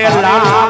અરે લાખો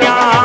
એ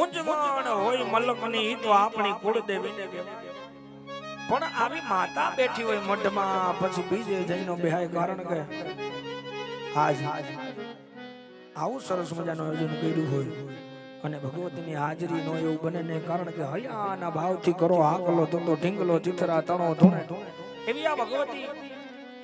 મૂંઝવણ હોય મલકની ઈ તો આપણી કુળદેવીને કહેવાય. પણ આવી માતા બેઠી હોય મઢમાં, પછી બીજે જઈનો બેહાય કારણ કે આજ આવું સરસ મજાનું આયોજન કર્યું હોય અને ભગવતીની હાજરી નો એવું બને ને કારણ કે હયાના ભાવથી કરો, હાકલો, ધંધો, ઢીંગલો, ચિથરા, તણો, ધૂણે એવી આ ભગવતી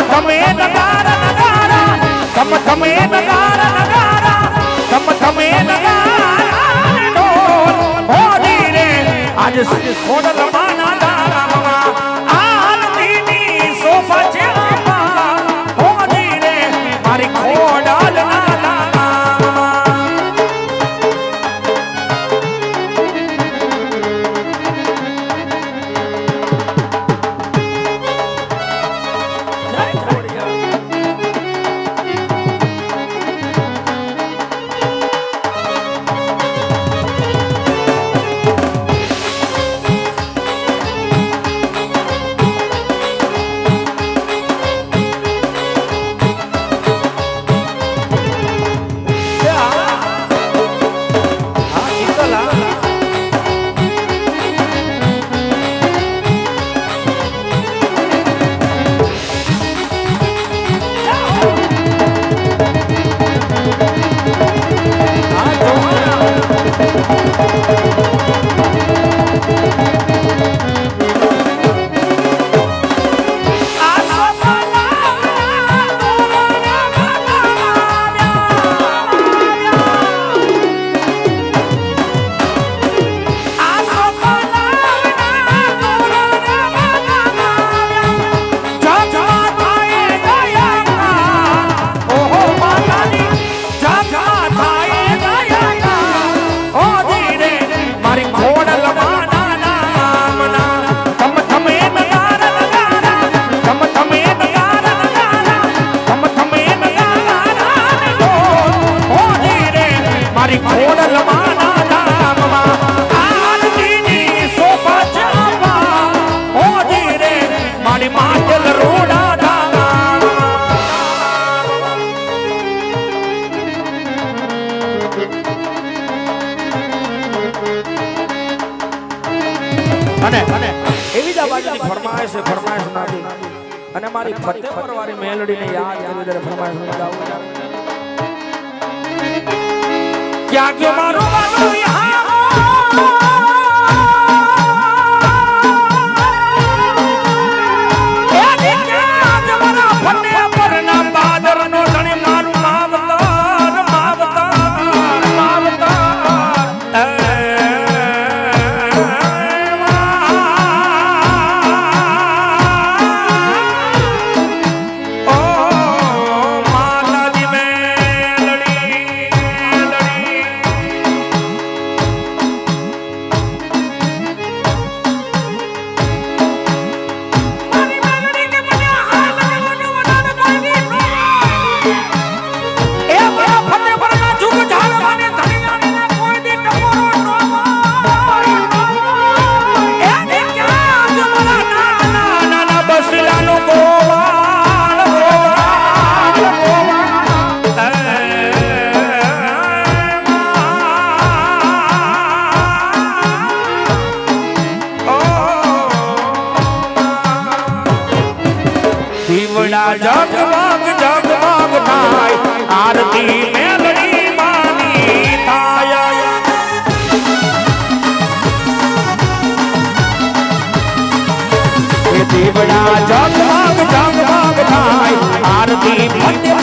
ધમે નગારા નગારા ધમે નગારા નગારા આજ ખોડલમાના અને અને એવી જ આ બાજુની ફરમાઈશ ફરમાઈશ નાથી અને મારી ફતેપર વાળી મેલડીને યાદ કરી ત્યારે ફરમાઈશ ગાઉં ક્યાં ગયો મારો વાલો What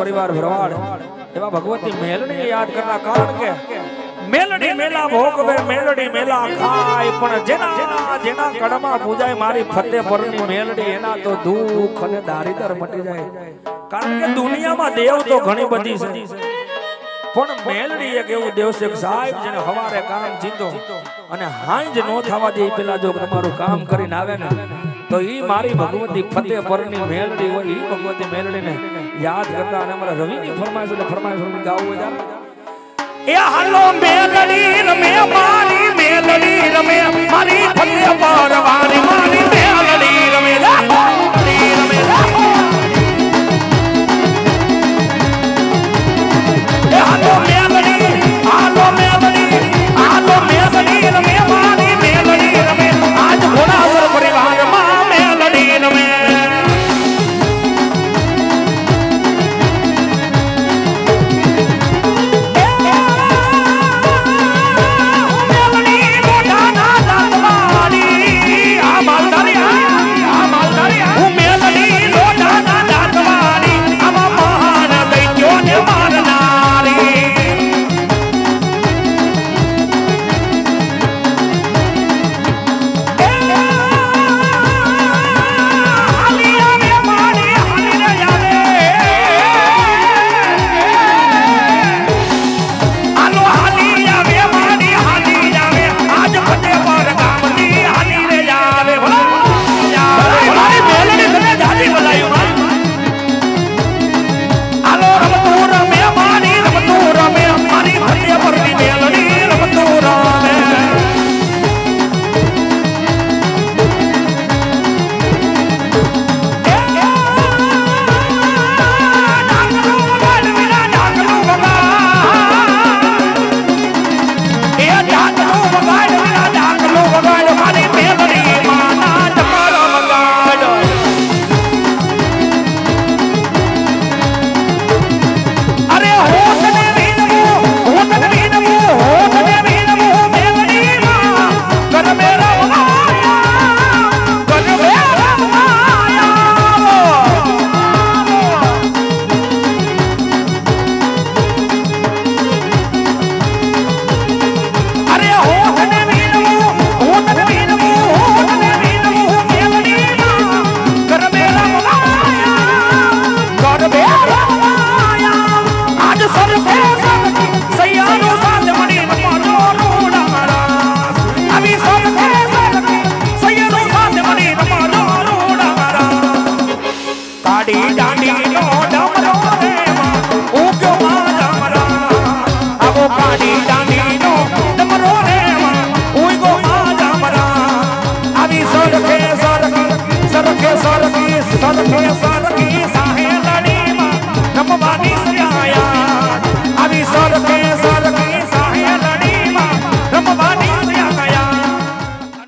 પરિવાર ભરવાડ એવા ભગવતી મેલડીને યાદ કરતા કારણ કે મેલડી મેલા ભોગવે મેલડી મેલા ખાય, પણ જેના જેના કડમાં પૂજાય મારી ફતેહ પરની મેલડી એના તો દુઃખ અને દારિદર મટી જાય. કારણ કે દુનિયામાં દેવ તો ઘણી બધી છે. પણ મેલડી એક એવું દેવ છે સાહેબ, જેને હવારે કામ જીતો અને હાંજ નો થવા દે પેલા જો તમારું કામ કરીને આવે ને, તો ઈ મારી ભગવતી ફતે પરની મેલડી હોય, ઈ ભગવતી મેલડીને યાદ કરતા અને અમારા રવિની ફરમાઈશ એટલે ફરમાઈશ રવિ ગાવું હોય ત્યારે. એ હાલો મેલડી રમે, મારી મેલડી રમે, મારી ફતેહ પરવારી